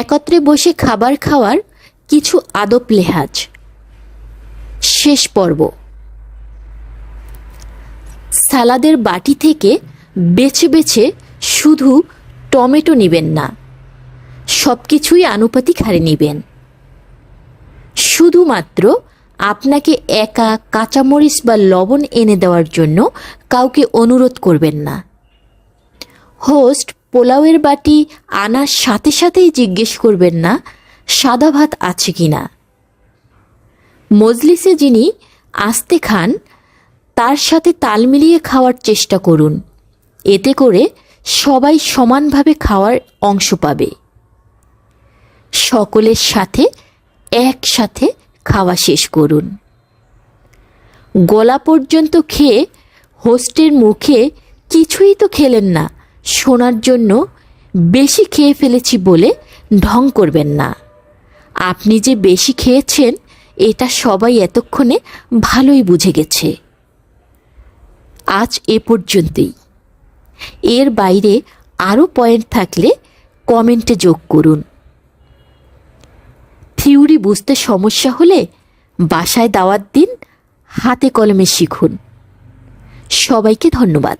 একত্রে বসে খাবার খাওয়ার কিছু আদব লেহাজ। শেষ পর্ব। সালাদের বাটি থেকে বেছে বেছে শুধু টমেটো নেবেন না সব কিছুই আনুপাতিক হারে নেবেন। শুধুমাত্র আপনাকে একা কাঁচামরিচ বা লবণ এনে দেওয়ার জন্য কাউকে অনুরোধ করবেন না। হোস্ট পোলাওয়ের বাটি আনার সাথে সাথেই জিজ্ঞেস করবেন না, সাদা ভাত আছে কি না। মজলিসে যিনি আস্তে খান, তার সাথে তাল মিলিয়ে খাওয়ার চেষ্টা করুন। এতে করে সবাই সমানভাবে খাওয়ার অংশ পাবে। সকলের সাথে একসাথে খাওয়া শেষ করুন। গলা পর্যন্ত খেয়ে হোস্টের মুখে কিছুই তো খেলেন না। শোনার জন্য বেশি খেয়ে ফেলেছি বলে ঢং করবেন না। আপনি যে বেশি খেয়েছেন, এটা সবাই এতক্ষণে ভালোই বুঝে গেছে। আজ এ পর্যন্তই। এর বাইরে আরও পয়েন্ট থাকলে কমেন্টে যোগ করুন। থিওরি বুঝতে সমস্যা হলে বাসায় দাওয়াত দিন, হাতে কলমে শিখুন। সবাইকে ধন্যবাদ।